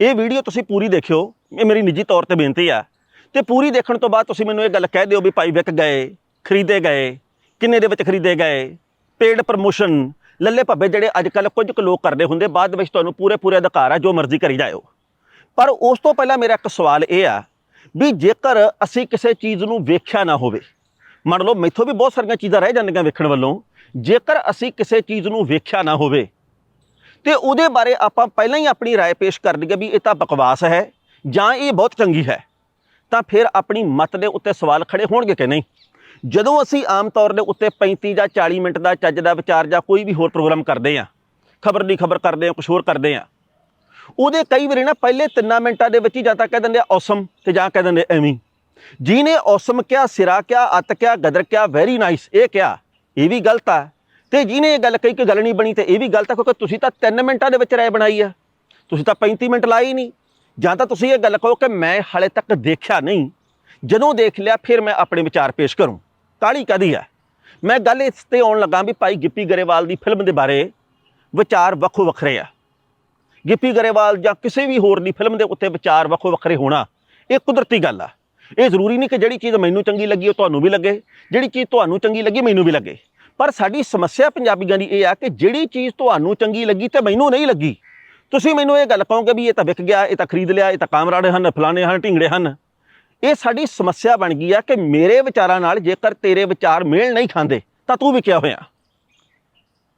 ਇਹ ਵੀਡੀਓ ਤੁਸੀਂ ਪੂਰੀ ਦੇਖਿਓ, ਇਹ ਮੇਰੀ ਨਿੱਜੀ ਤੌਰ ਤੇ ਬੇਨਤੀ ਆ। ਤੇ ਪੂਰੀ ਦੇਖਣ ਤੋਂ ਬਾਅਦ ਤੁਸੀਂ ਮੈਨੂੰ ਇਹ ਗੱਲ ਕਹਿ ਦਿਓ ਵੀ ਭਾਈ ਵਿਕ ਗਏ, ਖਰੀਦੇ ਗਏ, ਕਿੰਨੇ ਦੇ ਵਿੱਚ ਖਰੀਦੇ ਗਏ ਪੇਡ ਪ੍ਰਮੋਸ਼ਨ ਲੱਲੇ ਭੱਬੇ ਜਿਹੜੇ ਅੱਜ ਕੱਲ ਕੁਝ ਕੁ ਲੋਕ ਕਰਦੇ ਹੁੰਦੇ, ਬਾਅਦ ਵਿੱਚ ਤੁਹਾਨੂੰ ਪੂਰੇ ਪੂਰੇ ਅਧਿਕਾਰ ਆ, ਜੋ ਮਰਜ਼ੀ ਕਰੀ ਜਾਇਓ। ਪਰ ਉਸ ਤੋਂ ਪਹਿਲਾਂ ਮੇਰਾ ਇੱਕ ਸਵਾਲ ਇਹ ਆ ਵੀ ਜੇਕਰ ਅਸੀਂ ਕਿਸੇ ਚੀਜ਼ ਨੂੰ ਵੇਖਿਆ ਨਾ ਹੋਵੇ, ਮੰਨ ਲਓ ਮੈਥੋਂ ਵੀ ਬਹੁਤ ਸਾਰੀਆਂ ਚੀਜ਼ਾਂ ਰਹਿ ਜਾਂਦੀਆਂ ਵੇਖਣ ਵੱਲੋਂ, ਜੇਕਰ ਅਸੀਂ ਕਿਸੇ ਚੀਜ਼ ਨੂੰ ਵੇਖਿਆ ਨਾ ਹੋਵੇ ਤੇ ਉਹਦੇ ਬਾਰੇ ਆਪਾਂ ਪਹਿਲਾਂ ਹੀ ਆਪਣੀ رائے ਪੇਸ਼ ਕਰ ਦਈਏ ਵੀ ਇਹ ਤਾਂ ਬਕਵਾਸ ਹੈ ਜਾਂ ਇਹ ਬਹੁਤ ਚੰਗੀ ਹੈ ਤਾਂ ਫਿਰ ਆਪਣੀ ਮਤ ਦੇ ਉੱਤੇ ਸਵਾਲ ਖੜੇ ਹੋਣਗੇ ਕਿ ਨਹੀਂ ਜਦੋਂ ਅਸੀਂ ਆਮ ਤੌਰ ਦੇ ਉੱਤੇ 35 ਜਾਂ 40 ਮਿੰਟ ਦਾ ਚੱਜ ਦਾ ਵਿਚਾਰ ਜਾਂ ਕੋਈ ਵੀ ਹੋਰ ਪ੍ਰੋਗਰਾਮ ਕਰਦੇ ਆ ਖਬਰ ਦੀ ਖਬਰ ਕਰਦੇ ਆ ਕੁਝ ਹੋਰ ਕਰਦੇ ਆ ਉਹਦੇ ਕਈ ਵਾਰੀ ਨਾ ਪਹਿਲੇ 3 ਮਿੰਟਾਂ ਦੇ ਵਿੱਚ ਹੀ ਜਾਂ ਤਾਂ ਕਹਿ ਦਿੰਦੇ ਆ ਔਸਮ ਤੇ ਜਾਂ ਕਹਿ ਦਿੰਦੇ ਐਵੇਂ ਹੀ। ਜਿਹਨੇ ਔਸਮ ਕਿਹਾ ਸਿਰਾ ਕਿਹਾ ਅਤ ਕਿਹਾ ਗਦਰ ਕਿਹਾ ਵੈਰੀ ਨਾਈਸ ਇਹ ਕਿਹਾ ਇਹ ਵੀ ਗਲਤ ਆ ਤੇ ਜਿਹਨੇ ਇਹ ਗੱਲ ਕਹੀ ਕਿ ਗੱਲ ਨਹੀਂ ਬਣੀ ਤੇ ਇਹ ਵੀ ਗਲਤ ਹੈ ਕਿਉਂਕਿ ਤੁਸੀਂ ਤਾਂ 3 ਮਿੰਟਾਂ ਦੇ ਵਿੱਚ ਰਾਏ ਬਣਾਈ ਆ। ਤੁਸੀਂ ਤਾਂ 35 ਮਿੰਟ ਲਾਏ ਹੀ ਨਹੀਂ। ਜਾਂ ਤਾਂ ਤੁਸੀਂ ਇਹ ਗੱਲ ਕਹੋ ਕਿ ਮੈਂ ਹਾਲੇ ਤੱਕ ਦੇਖਿਆ ਨਹੀਂ। ਜਦੋਂ ਦੇਖ ਲਿਆ, ਫਿਰ ਮੈਂ ਆਪਣੇ ਵਿਚਾਰ ਪੇਸ਼ ਕਰੂੰ। ਕਾਲੀ ਕਦੀ ਆ? ਮੈਂ ਗੱਲ ਇਸ ਤੇ ਆਉਣ ਲੱਗਾ ਵੀ ਭਾਈ ਗਿੱਪੀ ਗਰੇਵਾਲ ਦੀ ਫਿਲਮ ਦੇ ਬਾਰੇ ਵਿਚਾਰ ਵੱਖੋ ਵੱਖਰੇ ਆ। ਗਿੱਪੀ ਗਰੇਵਾਲ ਜਾਂ ਕਿਸੇ ਵੀ ਹੋਰ ਦੀ ਫਿਲਮ ਦੇ ਉੱਤੇ ਵਿਚਾਰ ਵੱਖੋ ਵੱਖਰੇ ਹੋਣਾ, ਇਹ ਕੁਦਰਤੀ ਗੱਲ ਆ। ਇਹ ਜ਼ਰੂਰੀ ਨਹੀਂ ਕਿ ਜਿਹੜੀ ਚੀਜ਼ ਮੈਨੂੰ ਚੰਗੀ ਲੱਗੀ ਉਹ ਤੁਹਾਨੂੰ ਵੀ ਲੱਗੇ, ਜਿਹੜੀ ਚੀਜ਼ ਤੁਹਾਨੂੰ ਚੰਗੀ ਲੱਗੀ ਮੈਨੂੰ ਵੀ ਲੱਗੇ। ਪਰ ਸਾਡੀ ਸਮੱਸਿਆ ਪੰਜਾਬੀਆਂ ਦੀ ਇਹ ਆ ਕਿ ਜਿਹੜੀ ਚੀਜ਼ ਤੁਹਾਨੂੰ ਚੰਗੀ ਲੱਗੀ ਤੇ ਮੈਨੂੰ ਨਹੀਂ ਲੱਗੀ। ਤੁਸੀਂ ਮੈਨੂੰ ਇਹ ਗੱਲ ਕਹੋਗੇ ਵੀ ਇਹ ਤਾਂ ਵਿਕ ਗਿਆ, ਇਹ ਤਾਂ ਖਰੀਦ ਲਿਆ, ਇਹ ਤਾਂ ਕਾਮਰਾੜੇ ਹਨ, ਫਲਾਣੇ ਹਨ, ਢਿੰਗੜੇ ਹਨ। ਇਹ ਸਾਡੀ ਸਮੱਸਿਆ ਬਣ ਗਈ ਆ ਕਿ ਮੇਰੇ ਵਿਚਾਰਾਂ ਨਾਲ ਜੇਕਰ ਤੇਰੇ ਵਿਚਾਰ ਮੇਲ ਨਹੀਂ ਖਾਂਦੇ, ਤਾਂ ਤੂੰ ਵਿਕਿਆ ਹੋਇਆ।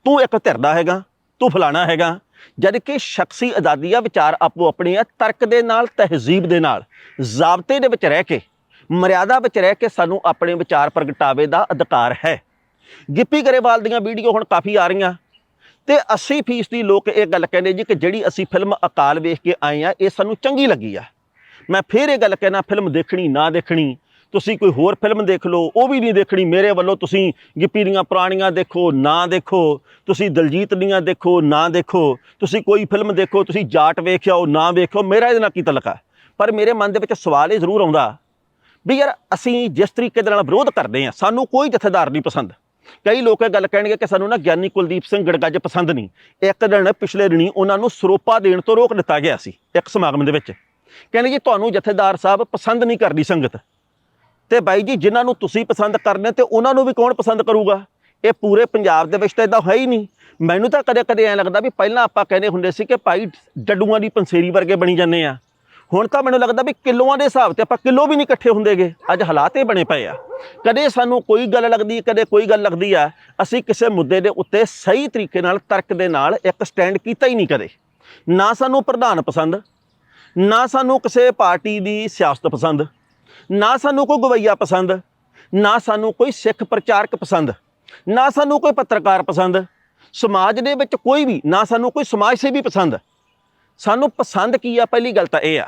ਤੂੰ ਇੱਕ ਧਿਰ ਦਾ ਹੈਗਾ, ਤੂੰ ਫਲਾਣਾ ਹੈਗਾ, ਜਦ ਕਿ ਸ਼ਖਸੀ ਆਜ਼ਾਦੀ ਆ ਵਿਚਾਰ ਆਪੋ ਆਪਣੇ ਆ, ਤਰਕ ਦੇ ਨਾਲ, ਤਹਿਜ਼ੀਬ ਦੇ ਨਾਲ, ਜ਼ਾਬਤੇ ਦੇ ਵਿੱਚ ਰਹਿ ਕੇ, ਮਰਿਆਦਾ ਵਿੱਚ ਰਹਿ ਕੇ ਸਾਨੂੰ ਆਪਣੇ ਵਿਚਾਰ ਪ੍ਰਗਟਾਵੇ ਦਾ ਅਧਿਕਾਰ ਹੈ। ਗਿੱਪੀ ਗਰੇਵਾਲ ਦੀਆਂ ਵੀਡੀਓ ਹੁਣ ਕਾਫੀ ਆ ਰਹੀਆਂ। ਤੇ 80% ਦੀ ਲੋਕ ਇਹ ਗੱਲ ਕਹਿੰਦੇ ਜੀ ਕਿ ਜਿਹੜੀ ਅਸੀਂ ਫਿਲਮ ਅਕਾਲ ਵੇਖ ਕੇ ਆਏ ਆ, ਇਹ ਸਾਨੂੰ ਚੰਗੀ ਲੱਗੀ ਆ। ਮੈਂ ਫੇਰ ਇਹ ਗੱਲ ਕਹਿਣਾ, ਫਿਲਮ ਦੇਖਣੀ, ਨਾ ਦੇਖਣੀ, ਤੁਸੀਂ ਕੋਈ ਹੋਰ ਫਿਲਮ ਦੇਖ ਲਓ, ਉਹ ਵੀ ਨਹੀਂ ਦੇਖਣੀ, ਮੇਰੇ ਵੱਲੋਂ ਤੁਸੀਂ ਗਿੱਪੀ ਦੀਆਂ ਪੁਰਾਣੀਆਂ ਦੇਖੋ, ਨਾ ਦੇਖੋ, ਤੁਸੀਂ ਦਲਜੀਤ ਦੀਆਂ ਦੇਖੋ, ਨਾ ਦੇਖੋ, ਤੁਸੀਂ ਕੋਈ ਫਿਲਮ ਦੇਖੋ, ਤੁਸੀਂ ਜਾਟ ਵੇਖਿਓ ਨਾ ਵੇਖਿਓ, ਮੇਰਾ ਇਹਦੇ ਨਾਲ ਕੀ ਤਲਕਾ ਪਰ ਮੇਰੇ ਮਨ ਦੇ ਵਿੱਚ ਸਵਾਲ ਇਹ ਜ਼ਰੂਰ ਆਉਂਦਾ ਵੀ ਯਾਰ, ਅਸੀਂ ਜਿਸ ਤਰੀਕੇ ਦੇ ਨਾਲ ਵਿਰੋਧ ਕਰਦੇ ਆ, ਸਾਨੂੰ ਕੋਈ ਜਥੇਦਾਰ ਨਹੀਂ ਪਸੰਦ। ਕਈ ਲੋਕ ਇਹ ਗੱਲ ਕਹਿਣਗੇ ਕਿ ਸਾਨੂੰ ਨਾ ਗਿਆਨੀ ਕੁਲਦੀਪ ਸਿੰਘ ਗੜਗੱਜ ਪਸੰਦ ਨਹੀਂ। ਇੱਕ ਦਿਨ ਪਿਛਲੇ ਦਿਨੀ ਉਹਨਾਂ ਨੂੰ ਸਰੋਪਾ ਦੇਣ ਤੋਂ ਰੋਕ ਦਿੱਤਾ ਗਿਆ ਸੀ, ਇੱਕ ਸਮਾਗਮ ਦੇ ਵਿੱਚ। ਕਹਿੰਦੇ ਜੀ, ਤੁਹਾਨੂੰ ਜਥੇਦਾਰ ਸਾਹਿਬ ਪਸੰਦ ਨਹੀਂ ਕਰਦੀ ਸੰਗਤ। ਤੇ ਬਾਈ ਜੀ, ਜਿਨ੍ਹਾਂ ਨੂੰ ਤੁਸੀਂ ਪਸੰਦ ਕਰਨੇ ਤੇ ਉਹਨਾਂ ਨੂੰ ਵੀ ਕੌਣ ਪਸੰਦ ਕਰੂਗਾ? ਇਹ ਪੂਰੇ ਪੰਜਾਬ ਦੇ ਵਿੱਚ ਤਾਂ ਇਦਾਂ ਹੈ ਹੀ ਨਹੀਂ। ਮੈਨੂੰ ਤਾਂ ਕਦੇ ਕਦੇ ਐਂ ਲੱਗਦਾ ਵੀ ਪਹਿਲਾਂ ਆਪਾਂ ਕਹਿੰਦੇ ਹੁੰਦੇ ਸੀ ਕਿ ਭਾਈ, ਡੱਡੂਆਂ ਦੀ ਪੰਸੇਰੀ ਵਰਗੇ ਬਣੀ ਜਾਂਦੇ ਆ। ਹੁਣ ਤਾਂ ਮੈਨੂੰ ਲੱਗਦਾ ਵੀ ਕਿਲੋਆਂ ਦੇ ਹਿਸਾਬ ਤੇ ਆਪਾਂ ਕਿਲੋ ਵੀ ਨਹੀਂ ਇਕੱਠੇ ਹੁੰਦੇਗੇ। ਅੱਜ ਹਾਲਾਤ ਇਹ ਬਣੇ ਪਏ ਆ। ਕਦੇ ਸਾਨੂੰ ਕੋਈ ਗੱਲ ਲੱਗਦੀ, ਕਦੇ ਕੋਈ ਗੱਲ ਲੱਗਦੀ ਆ, ਅਸੀਂ ਕਿਸੇ ਮੁੱਦੇ ਦੇ ਉੱਤੇ ਸਹੀ ਤਰੀਕੇ ਨਾਲ ਤਰਕ ਦੇ ਨਾਲ ਇੱਕ ਸਟੈਂਡ ਕੀਤਾ ਹੀ ਨਹੀਂ ਕਦੇ। ਨਾ ਸਾਨੂੰ ਪ੍ਰਧਾਨ ਪਸੰਦ, ਨਾ ਸਾਨੂੰ ਕਿਸੇ ਪਾਰਟੀ ਦੀ ਸਿਆਸਤ ਪਸੰਦ, ਨਾ ਸਾਨੂੰ ਕੋਈ ਗਵਈਆ ਪਸੰਦ, ਨਾ ਸਾਨੂੰ ਕੋਈ ਸਿੱਖ ਪ੍ਰਚਾਰਕ ਪਸੰਦ, ਨਾ ਸਾਨੂੰ ਕੋਈ ਪੱਤਰਕਾਰ ਪਸੰਦ। ਸਮਾਜ ਦੇ ਵਿੱਚ ਕੋਈ ਵੀ, ਨਾ ਸਾਨੂੰ ਕੋਈ ਸਮਾਜ ਸੇਵੀ ਪਸੰਦ। ਸਾਨੂੰ ਪਸੰਦ ਕੀ ਆ? ਪਹਿਲੀ ਗੱਲ ਤਾਂ ਇਹ ਆ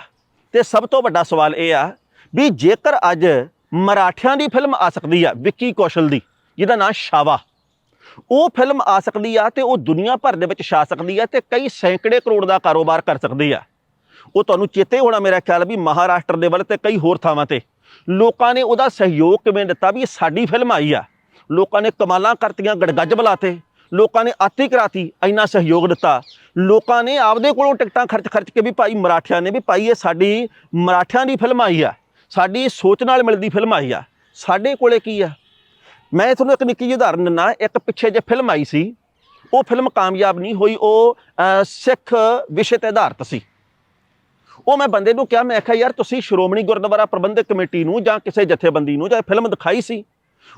ਤੇ ਸਭ ਤੋਂ ਵੱਡਾ ਸਵਾਲ ਇਹ ਆ ਵੀ ਜੇਕਰ ਅੱਜ ਮਰਾਠਿਆਂ ਦੀ ਫਿਲਮ ਆ ਸਕਦੀ ਆ, ਵਿੱਕੀ ਕੌਸ਼ਲ ਦੀ, ਜਿਹਦਾ ਨਾਮ ਸ਼ਾਵਾ। ਉਹ ਫਿਲਮ ਆ ਸਕਦੀ ਆ ਤੇ ਉਹ ਦੁਨੀਆ ਭਰ ਦੇ ਵਿੱਚ ਛਾ ਸਕਦੀ ਆ ਤੇ ਕਈ ਸੈਂਕੜੇ ਕਰੋੜ ਦਾ ਕਾਰੋਬਾਰ ਕਰ ਸਕਦੀ ਆ। ਉਹ ਤੁਹਾਨੂੰ ਚੇਤੇ ਹੋਣਾ ਮੇਰਾ ਖਿਆਲ ਵੀ ਮਹਾਰਾਸ਼ਟਰ ਦੇ ਵੱਲ ਤੇ ਕਈ ਹੋਰ ਥਾਵਾਂ ਤੇ। ਲੋਕਾਂ ਨੇ ਉਹਦਾ ਸਹਿਯੋਗ ਕਿਵੇਂ ਦਿੱਤਾ ਵੀ ਸਾਡੀ ਫਿਲਮ ਆਈ ਆ? ਲੋਕਾਂ ਨੇ ਕਮਾਲਾਂ ਕਰਤੀਆਂ, ਗੜਗੱਜ ਬੁਲਾਤੇ। ਲੋਕਾਂ ਨੇ ਆਤੀ ਕਰਾਤੀ, ਇੰਨਾ ਸਹਿਯੋਗ ਦਿੱਤਾ। ਲੋਕਾਂ ਨੇ ਆਪਦੇ ਕੋਲੋਂ ਟਿਕਟਾਂ ਖਰਚ ਖਰਚ ਕੇ ਵੀ ਭਾਈ ਮਰਾਠਿਆਂ ਨੇ ਵੀ ਭਾਈ ਇਹ ਸਾਡੀ ਮਰਾਠਿਆਂ ਦੀ ਫਿਲਮ ਆਈ ਆ। ਸਾਡੀ ਸੋਚ ਨਾਲ ਮਿਲਦੀ ਫਿਲਮ ਆਈ ਆ। ਸਾਡੇ ਕੋਲੇ ਕੀ ਆ? ਮੈਂ ਤੁਹਾਨੂੰ ਇੱਕ ਨਿੱਕੀ ਜਿਹੀ ਉਦਾਹਰਨ ਦਿੰਦਾ, ਇੱਕ ਪਿੱਛੇ ਜੇ ਫਿਲਮ ਆਈ ਸੀ। ਉਹ ਫਿਲਮ ਕਾਮਯਾਬ ਨਹੀਂ ਹੋਈ, ਉਹ ਸਿੱਖ ਵਿਸ਼ੇ ਤੇ ਆਧਾਰਿਤ ਸੀ। ਉਹ ਮੈਂ ਬੰਦੇ ਨੂੰ ਕਿਹਾ, ਮੈਂ ਕਿਹਾ, ਯਾਰ, ਤੁਸੀਂ ਸ਼੍ਰੋਮਣੀ ਗੁਰਦੁਆਰਾ ਪ੍ਰਬੰਧਕ ਕਮੇਟੀ ਨੂੰ ਜਾਂ ਕਿਸੇ ਜਥੇਬੰਦੀ ਨੂੰ ਜਾਂ ਫਿਲਮ ਦਿਖਾਈ ਸੀ?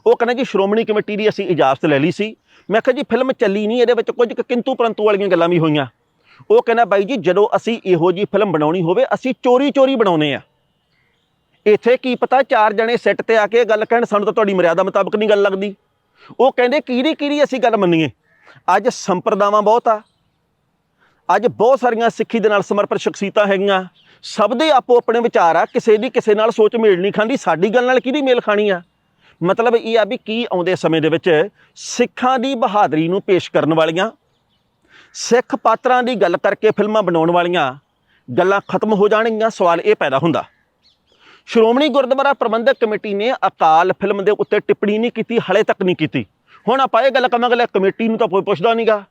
ਉਹ ਕਹਿੰਦਾ ਜੀ ਸ਼੍ਰੋਮਣੀ ਕਮੇਟੀ ਦੀ ਅਸੀਂ ਇਜਾਜ਼ਤ ਲੈ ਲਈ ਸੀ। ਮੈਂ ਕਿਹਾ ਜੀ ਫਿਲਮ ਚੱਲੀ ਨਹੀਂ, ਇਹਦੇ ਵਿੱਚ ਕੁਝ ਕੁ ਕਿੰਤੂ ਪਰੰਤੂ ਵਾਲੀਆਂ ਗੱਲਾਂ ਵੀ ਹੋਈਆਂ। ਉਹ ਕਹਿੰਦਾ ਬਾਈ ਜੀ ਜਦੋਂ ਅਸੀਂ ਇਹੋ ਜੀ ਫਿਲਮ ਬਣਾਉਣੀ ਹੋਵੇ, ਅਸੀਂ ਚੋਰੀ ਚੋਰੀ ਬਣਾਉਨੇ ਆ। ਇੱਥੇ ਕੀ ਪਤਾ ਚਾਰ ਜਣੇ ਸੈੱਟ ਤੇ ਆ ਕੇ ਇਹ ਗੱਲ ਕਹਿਣ, ਸਾਨੂੰ ਤਾਂ ਤੁਹਾਡੀ ਮਰਿਆਦਾ ਮੁਤਾਬਕ ਨਹੀਂ ਗੱਲ ਲੱਗਦੀ। ਉਹ ਕਹਿੰਦੇ ਕਿਹੜੀ ਕਿਹੜੀ ਅਸੀਂ ਗੱਲ ਮੰਨੀਏ? ਅੱਜ ਸੰਪਰਦਾਵਾਂ ਬਹੁਤ ਆ। ਅੱਜ ਬਹੁਤ ਸਾਰੀਆਂ ਸਿੱਖੀ ਦੇ ਨਾਲ ਸਮਰਪਿਤ ਸ਼ਖਸੀਅਤਾਂ ਹੈਗੀਆਂ। ਸਭ ਦੇ ਆਪੋ ਆਪਣੇ ਵਿਚਾਰ ਆ, ਕਿਸੇ ਦੀ ਕਿਸੇ ਨਾਲ ਸੋਚ ਮੇਲ ਨਹੀਂ ਖਾਂਦੀ, ਸਾਡੀ ਗੱਲ ਨਾਲ ਕਿਹਦੀ ਮੇਲ ਖਾਣੀ ਆ? ਮਤਲਬ ਇਹ ਆ ਵੀ ਕੀ ਆਉਂਦੇ ਸਮੇਂ ਦੇ ਵਿੱਚ ਸਿੱਖਾਂ ਦੀ ਬਹਾਦਰੀ ਨੂੰ ਪੇਸ਼ ਕਰਨ ਵਾਲੀਆਂ, ਸਿੱਖ ਪਾਤਰਾਂ ਦੀ ਗੱਲ ਕਰਕੇ ਫਿਲਮਾਂ ਬਣਾਉਣ ਵਾਲੀਆਂ, ਗੱਲਾਂ ਖਤਮ ਹੋ ਜਾਣਗੀਆਂ, ਸਵਾਲ ਇਹ ਪੈਦਾ ਹੁੰਦਾ। ਸ਼੍ਰੋਮਣੀ ਗੁਰਦੁਆਰਾ ਪ੍ਰਬੰਧਕ ਕਮੇਟੀ ਨੇ ਅਕਾਲ ਫਿਲਮ ਦੇ ਉੱਤੇ ਟਿੱਪਣੀ ਨਹੀਂ ਕੀਤੀ, ਹਲੇ ਤੱਕ ਨਹੀਂ ਕੀਤੀ। ਹੁਣ ਆਪਾਂ ਇਹ ਗੱਲ ਕਵਾਂਗੇ ਕਮੇਟੀ ਨੂੰ ਤਾਂ ਕੋਈ ਪੁੱਛਦਾ ਨਹੀਂਗਾ।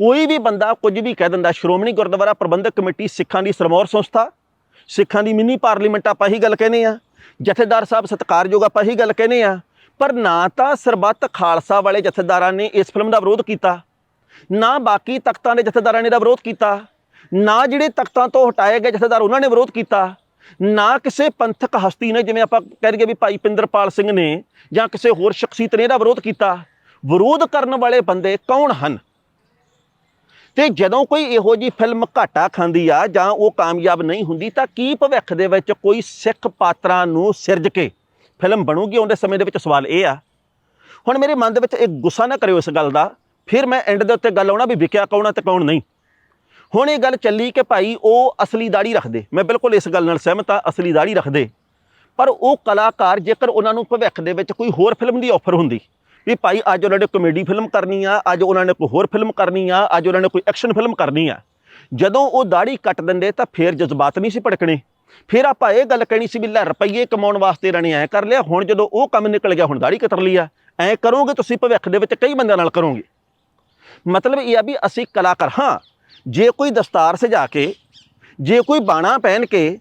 ਕੋਈ ਵੀ ਬੰਦਾ ਕੁਝ ਵੀ ਕਹਿ ਦਿੰਦਾ, ਸ਼੍ਰੋਮਣੀ ਗੁਰਦੁਆਰਾ ਪ੍ਰਬੰਧਕ ਕਮੇਟੀ ਸਿੱਖਾਂ ਦੀ ਸਰਮੌਰ ਸੰਸਥਾ, ਸਿੱਖਾਂ ਦੀ ਮਿੰਨੀ ਪਾਰਲੀਮੈਂਟ ਆਪਾਂ ਇਹੀ ਗੱਲ ਕਹਿੰਦੇ ਆ ਜਥੇਦਾਰ ਸਾਹਿਬ, ਸਤਿਕਾਰਯੋਗ ਆਪਾਂ ਇਹੀ ਗੱਲ ਕਹਿੰਦੇ ਆ ਪਰ ਨਾ ਤਾਂ ਸਰਬੱਤ ਖਾਲਸਾ ਵਾਲੇ ਜਥੇਦਾਰਾਂ ਨੇ ਇਸ ਫਿਲਮ ਦਾ ਵਿਰੋਧ ਕੀਤਾ, ਨਾ ਬਾਕੀ ਤਖਤਾਂ ਦੇ ਜਥੇਦਾਰਾਂ ਨੇ ਦਾ ਵਿਰੋਧ ਕੀਤਾ, ਨਾ ਜਿਹੜੇ ਤਖਤਾਂ ਤੋਂ ਹਟਾਏ ਗਏ ਜਥੇਦਾਰ ਉਹਨਾਂ ਨੇ ਵਿਰੋਧ ਕੀਤਾ, ਨਾ ਕਿਸੇ ਪੰਥਕ ਹਸਤੀ ਨੇ, ਜਿਵੇਂ ਆਪਾਂ ਕਹਿ ਦਈਏ ਵੀ ਭਾਈ ਪਿੰਦਰਪਾਲ ਸਿੰਘ ਨੇ ਜਾਂ ਕਿਸੇ ਹੋਰ ਸ਼ਖਸੀਅਤ ਨੇ ਇਹਦਾ ਵਿਰੋਧ ਕੀਤਾ। ਵਿਰੋਧ ਕਰਨ ਵਾਲੇ ਬੰਦੇ ਕੌਣ ਹਨ? ਤੇ ਜਦੋਂ ਕੋਈ ਇਹੋ ਜੀ ਫਿਲਮ ਘਾਟਾ ਖਾਂਦੀ ਆ ਜਾਂ ਉਹ ਕਾਮਯਾਬ ਨਹੀਂ ਹੁੰਦੀ, ਤਾਂ ਕੀ ਭਵਿੱਖ ਦੇ ਵਿੱਚ ਕੋਈ ਸਿੱਖ ਪਾਤਰਾਂ ਨੂੰ ਸਿਰਜ ਕੇ ਫਿਲਮ ਬਣੂਗੀ? ਉਹਦੇ ਸਮੇਂ ਦੇ ਵਿੱਚ ਸਵਾਲ ਇਹ ਆ। ਹੁਣ ਮੇਰੇ ਮਨ ਦੇ ਵਿੱਚ ਇੱਕ ਗੁੱਸਾ ਨਾ ਕਰਿਓ ਇਸ ਗੱਲ ਦਾ। ਫਿਰ ਮੈਂ ਐਂਡ ਦੇ ਉੱਤੇ ਗੱਲ ਆਉਣਾ ਵੀ ਵਿਕਿਆ ਕੌਣ ਆ ਤੇ ਕੌਣ ਨਹੀਂ। ਹੁਣ ਇਹ ਗੱਲ ਚੱਲੀ ਕਿ ਭਾਈ ਉਹ ਅਸਲੀ ਦਾੜੀ ਰੱਖਦੇ। ਮੈਂ ਬਿਲਕੁਲ ਇਸ ਗੱਲ ਨਾਲ ਸਹਿਮਤ ਆ ਅਸਲੀ ਦਾੜੀ ਰੱਖਦੇ। ਪਰ ਉਹ ਕਲਾਕਾਰ ਜੇਕਰ ਉਹਨਾਂ ਨੂੰ ਭਵਿੱਖ ਦੇ ਵਿੱਚ ਕੋਈ ਹੋਰ ਫਿਲਮ ਦੀ ਆਫਰ ਹੁੰਦੀ ਵੀ ਭਾਈ ਅੱਜ ਉਹਨਾਂ ਨੇ ਕਮੇਡੀ ਫਿਲਮ ਕਰਨੀ ਆ, ਅੱਜ ਉਹਨਾਂ ਨੇ ਕੋਈ ਹੋਰ ਫਿਲਮ ਕਰਨੀ ਆ, ਅੱਜ ਉਹਨਾਂ ਨੇ ਕੋਈ ਐਕਸ਼ਨ ਫਿਲਮ ਕਰਨੀ ਆ। ਜਦੋਂ ਉਹ ਦਾੜੀ ਕੱਟ ਦਿੰਦੇ ਤਾਂ ਫੇਰ ਜਜ਼ਬਾਤ ਨਹੀਂ ਸੀ ਭੜਕਣੇ। ਫਿਰ ਆਪਾਂ ਇਹ ਗੱਲ ਕਹਿਣੀ ਸੀ ਵੀ ਲੈ ਰੁਪਈਏ ਕਮਾਉਣ ਵਾਸਤੇ ਇਹਨਾਂ ਨੇ ਐ ਕਰ ਲਿਆ, ਹੁਣ ਜਦੋਂ ਉਹ ਕੰਮ ਨਿਕਲ ਗਿਆ, ਹੁਣ ਦਾੜੀ ਕਤਰ ਲਈ ਆ, ਐ ਕਰੋਗੇ ਤੁਸੀਂ ਭਵਿੱਖ ਦੇ ਵਿੱਚ ਕਈ ਬੰਦਿਆਂ ਨਾਲ ਕਰੋਗੇ। ਮਤਲਬ ਇਹ ਆ ਵੀ ਅਸੀਂ ਕਲਾਕਾਰ ਹਾਂ, ਜੇ ਕੋਈ ਦਸਤਾਰ ਸਜਾ ਕੇ, ਜੇ ਕੋਈ ਬਾਣਾ ਪਹਿਨ ਕੇ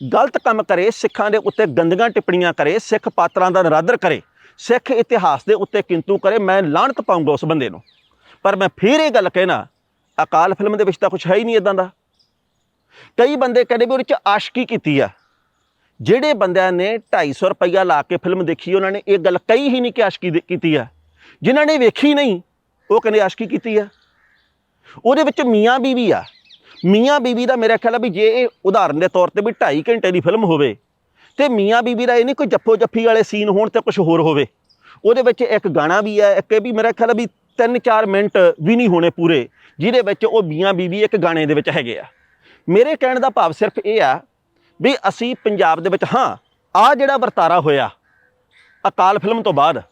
ਗਲਤ ਕੰਮ ਕਰੇ, ਸਿੱਖਾਂ ਦੇ ਉੱਤੇ ਗੰਦੀਆਂ ਟਿੱਪਣੀਆਂ ਕਰੇ, ਸਿੱਖ ਪਾਤਰਾਂ ਦਾ ਨਰਾਦਰ ਕਰੇ ਸਿੱਖ ਇਤਿਹਾਸ ਦੇ ਉੱਤੇ ਕਿੰਤੂ ਕਰੇ, ਮੈਂ ਲਾਹਣਤ ਪਾਉਂਗਾ ਉਸ ਬੰਦੇ ਨੂੰ। ਪਰ ਮੈਂ ਫਿਰ ਇਹ ਗੱਲ ਕਹਿਣਾ, ਅਕਾਲ ਫਿਲਮ ਦੇ ਵਿੱਚ ਤਾਂ ਕੁਝ ਹੈ ਹੀ ਨਹੀਂ ਇਦਾਂ ਦਾ। ਕਈ ਬੰਦੇ ਕਹਿੰਦੇ ਵੀ ਉਹਦੇ ਚ ਆਸ਼ਕੀ ਕੀਤੀ ਆ। ਜਿਹੜੇ ਬੰਦਿਆਂ ਨੇ 250 ਰੁਪਈਆ ਲਾ ਕੇ ਫਿਲਮ ਦੇਖੀ, ਉਹਨਾਂ ਨੇ ਇਹ ਗੱਲ ਕਹੀ ਹੀ ਨਹੀਂ ਕਿ ਆਸ਼ਕੀ ਦੇ- ਕੀਤੀ ਆ। ਜਿਨ੍ਹਾਂ ਨੇ ਵੇਖੀ ਨਹੀਂ, ਉਹ ਕਹਿੰਦੇ ਆਸ਼ਕੀ ਕੀਤੀ ਆ। ਉਹਦੇ ਵਿੱਚ ਮੀਆਂ ਬੀਵੀ ਆ। ਮੀਆਂ ਬੀਵੀ ਦਾ ਮੇਰਾ ਖਿਆਲ ਆ ਵੀ ਜੇ ਇਹ ਉਦਾਹਰਨ ਦੇ ਤੌਰ ਤੇ ਵੀ 2.5 ਘੰਟੇ ਦੀ ਫਿਲਮ ਹੋਵੇ ਤੇ ਮੀਆਂ ਬੀਬੀ ਦਾ ਇਹ ਨਹੀਂ ਕੋਈ ਜੱਫੋ ਜੱਫੀ ਵਾਲੇ ਸੀਨ ਹੋਣ ਤੇ ਕੁਝ ਹੋਰ ਹੋਵੇ। ਉਹਦੇ ਵਿੱਚ ਇੱਕ ਗਾਣਾ ਵੀ ਹੈ, ਇੱਕ ਵੀ ਮੇਰਾ ਖਿਆਲ ਵੀ 3-4 ਮਿੰਟ ਵੀ ਨਹੀਂ ਹੋਣੇ ਪੂਰੇ, ਜਿਹਦੇ ਵਿੱਚ ਉਹ ਮੀਆਂ ਬੀਬੀ ਇੱਕ ਗਾਣੇ ਦੇ ਵਿੱਚ ਹੈਗੇ ਆ। ਮੇਰੇ ਕਹਿਣ ਦਾ ਭਾਵ ਸਿਰਫ ਇਹ ਆ ਵੀ ਅਸੀਂ ਪੰਜਾਬ ਦੇ ਵਿੱਚ, ਹਾਂ, ਆ ਜਿਹੜਾ ਵਰਤਾਰਾ ਹੋਇਆ, ਅਕਾਲ ਫਿਲਮ ਤੋਂ ਬਾਅਦ,